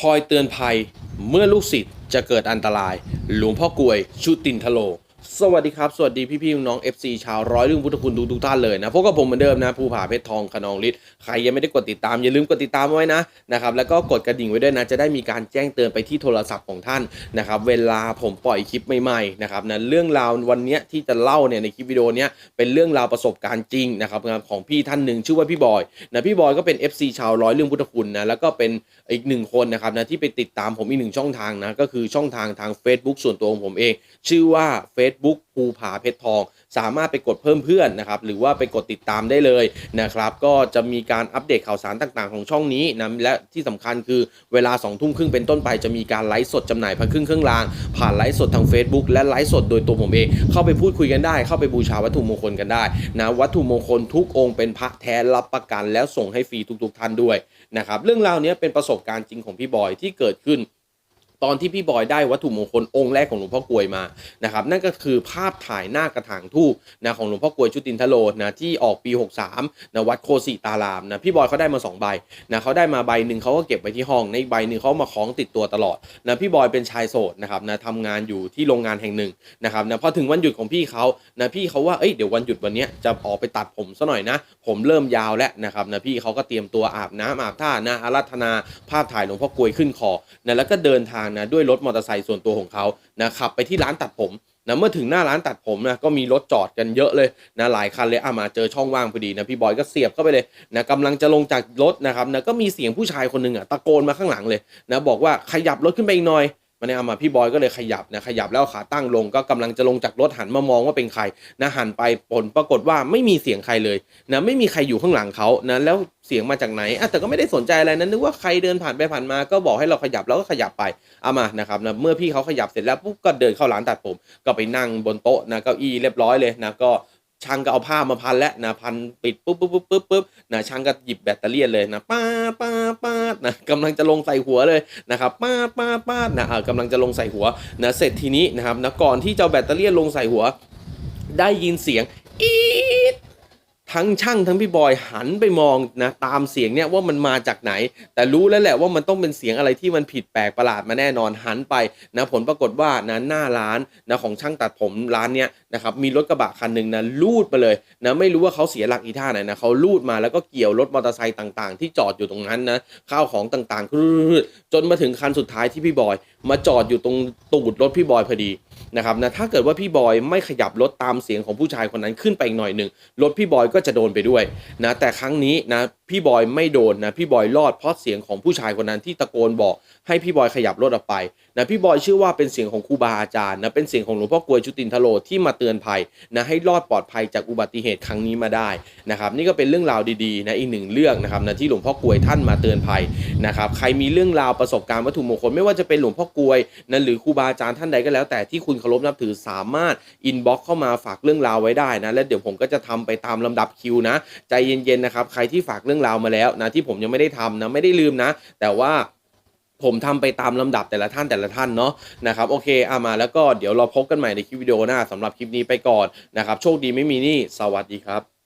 คอยเตือนภัยเมื่อลูกศิษย์จะเกิดอันตราย หลวงพ่อกลวยชุตินทโล สวัสดีครับ สวัสดีพี่ๆน้อง FC ชาวร้อยเรื่องพุทธคุณทุกๆท่านเลยนะพบกับผมเหมือนเดิมนะภูผาเพชรทองขนองฤทธิ์ใครยังไม่ได้กดติดตามอย่าลืมกดติดตามไว้นะนะครับแล้วก็กดกระดิ่งไว้ด้วยนะจะได้มีการแจ้งเตือนไปที่โทรศัพท์ของท่านนะครับเวลาผมปล่อยคลิปใหม่ๆนะครับนะเรื่องราววันเนี้ยที่จะเล่าเนี่ยในคลิปวิดีโอนี้เป็นเรื่องราวประสบการณ์จริงนะครับของพี่ท่านหนึ่งชื่อว่าพี่บอยนะพี่บอยก็เป็น FC ชาวร้อยเรื่องพุทธคุณนะแล้วก็เป็นอีกหนึ่งคนนะครับนะที่ไปติดตามผมอีกหนึ่งช่องทางนะก็คือช่องทางทาง Facebook ส่วนตัวของผมเอง ชื่อว่า Facebook ภูผาเพชรทอง สามารถไปกดเพิ่มเพื่อนนะครับหรือว่าไปกดติดตามได้เลยนะครับก็จะมีการอัปเดตข่าวสารต่างๆ ของช่องนี้นะและที่สำคัญคือเวลา2องทุ่มครึ่งเป็นต้นไปจะมีการไลฟ์สดจำหน่ายพระครึ่งเครื่องราง ผ่านไลฟ์สดทาง Facebook และไลฟ์สดโดยตัวผมเอง เข้าไปพูดคุยกันได้ เข้าไปบูชาวัตถุมงคลกันได้นะวัตถุมงคลทุกองค์เป็นพระแท้รับประกัน แล้วส่งให้ฟรีทุกๆท่านด้วยนะครับเรื่องราวนี้เป็นประสบการณ์จริงของพี่บอยที่เกิดขึ้น ตอนที่พี่บอยได้วัตถุมงคลองค์แรกของหลวงพ่อกลวยมานะครับนั่นก็คือภาพถ่ายหน้ากระถางทูบนะของหลวงพ่อกลวยชุตินทโลนะที่ออกปี 63นะวัดโคสิตารามนะพี่บอยเขาได้มาสองใบนะเขาได้มาใบหนึ่งเขาก็เก็บไว้ที่ห้องในอีกใบหนึ่งเขามาคล้องติดตัวตลอดนะพี่บอยเป็นชายโสดนะครับนะทำงานอยู่ที่โรงงานแห่งหนึ่งนะครับนะพอถึงวันหยุดของพี่เขานะพี่เขาว่าเอ้ยเดี๋ยววันหยุดวันนี้จะออกไปตัดผมซะหน่อยนะ ผมเริ่มยาวแล้วนะครับนะพี่เขาก็เตรียมตัวอาบน้ำอาบท่านะอารัธนาภาพถ่ายหลวงพ่อกลวยขึ้นคอนะแล้วก็เดินทางนะด้วยรถมอเตอร์ไซค์ส่วนตัวของเขานะขับไปที่ร้านตัดผมนะเมื่อถึงหน้าร้านตัดผมนะก็มีรถจอดกันเยอะเลยนะหลายคันเลยอะมาเจอช่องว่างพอดีนะพี่บอยก็เสียบเข้าไปเลยนะกำลังจะลงจากรถนะครับนะก็มีเสียงผู้ชายคนหนึ่งอะตะโกนมาข้างหลังเลยนะบอกว่าขยับรถขึ้นไปอีกหน่อย มันเนี่ยเอามาพี่บอยก็เลยขยับนะขยับแล้วขาตั้งลงก็กำลังจะลงจากรถหันมามองว่าเป็นใครนะหันไปผลปรากฏว่าไม่มีเสียงใครเลยนะไม่มีใครอยู่ข้างหลังเขานะแล้วเสียงมาจากไหนอะแต่ก็ไม่ได้สนใจอะไรนะนึกว่าใครเดินผ่านไปผ่านมาก็บอกให้เราขยับแล้วก็ขยับไปเอามานะครับนะเมื่อพี่เขาขยับเสร็จแล้วปุ๊บก็เดินเข้าร้านตัดผม ก็ไปนั่งบนโต๊ะนะเก้าอี้เรียบร้อยเลยนะก็ ช่างก็เอาผ้ามาพันแล้วนะพันปิดปุ๊บปุ๊บปุ๊บปุ๊บปุ๊บนะช่างก็หยิบแบตเตอรี่เลยนะป้าดป้าดป้าดนะกำลังจะลงใส่หัวเลยนะครับป้าดป้าดป้าดนะเออกำลังจะลงใส่หัวนะเสร็จทีนี้นะครับนะก่อนที่จะแบตเตอรี่ลงใส่หัว ได้ยินเสียงอีด ทั้งช่างทั้งพี่บอยหันไปมองนะตามเสียงเนี่ยว่ามันมาจากไหน แต่รู้แล้วแหละว่ามันต้องเป็นเสียงอะไรที่มันผิดแปลกประหลาดมาแน่นอนหันไปนะผลปรากฏว่านะหน้าร้านนะของช่างตัดผมร้านเนี้ยนะครับมีรถกระบะคันหนึ่งนะลูดมาเลยนะไม่รู้ว่าเขาเสียหลักอีท่าไหนนะเขาลูดมาแล้วก็เกี่ยวรถมอเตอร์ไซค์ต่างๆ ที่จอดอยู่ตรงนั้นนะข้าวของต่างๆจนมาถึงคันสุดท้ายที่พี่บอย มาจอดอยู่ตรงตูดรถพี่บอยพอดี นะครับนะถ้าเกิดว่าพี่บอยไม่ขยับรถตามเสียงของผู้ชายคนนั้นขึ้นไปอีกหน่อยหนึ่งรถพี่บอยก็จะโดนไปด้วยนะแต่ครั้งนี้นะ พี่บอยไม่โดนนะพี่บอยรอดเพราะเสียงของผู้ชายคนนั้นที่ตะโกนบอกให้พี่บอยขยับรถออกไปนะพี่บอยเชื่อว่าเป็นเสียงของครูบาอาจารย์นะเป็นเสียงของหลวงพ่อกวยชุตินทโลที่มาเตือนภัยนะให้รอดปลอดภัยจากอุบัติเหตุครั้งนี้มาได้นะครับนี่ก็เป็นเรื่องราวดีๆนะอีกหนึ่งเรื่องนะครับนะที่หลวงพ่อกวยท่านมาเตือนภัยนะครับใครมีเรื่องราวประสบการณ์วัตถุมงคลไม่ว่าจะเป็นหลวงพ่อกวยนะหรือครูบาอาจารย์ท่านใดก็แล้ว แต่ที่คุณเคารพนับถือสามารถอินบ็อกเข้ามาฝากเรื่องราวไว้ได้นะและเดี๋ยวผมก็จะทำไปตามลำดับคิวนะใจเย็นๆนะครับใครที่ฝากเรื่องราวมาแล้วนะที่ผมยังไม่ได้ทำนะไม่ได้ลืมนะ แต่ว่าผมทำไปตามลำดับแต่ละท่านแต่ละท่านเนาะนะครับโอเคเอามาแล้วก็เดี๋ยวเราพบกันใหม่ในคลิปวิดีโอหน้าสำหรับคลิปนี้ไปก่อนนะครับโชคดีไม่มีนี่สวัสดีครับ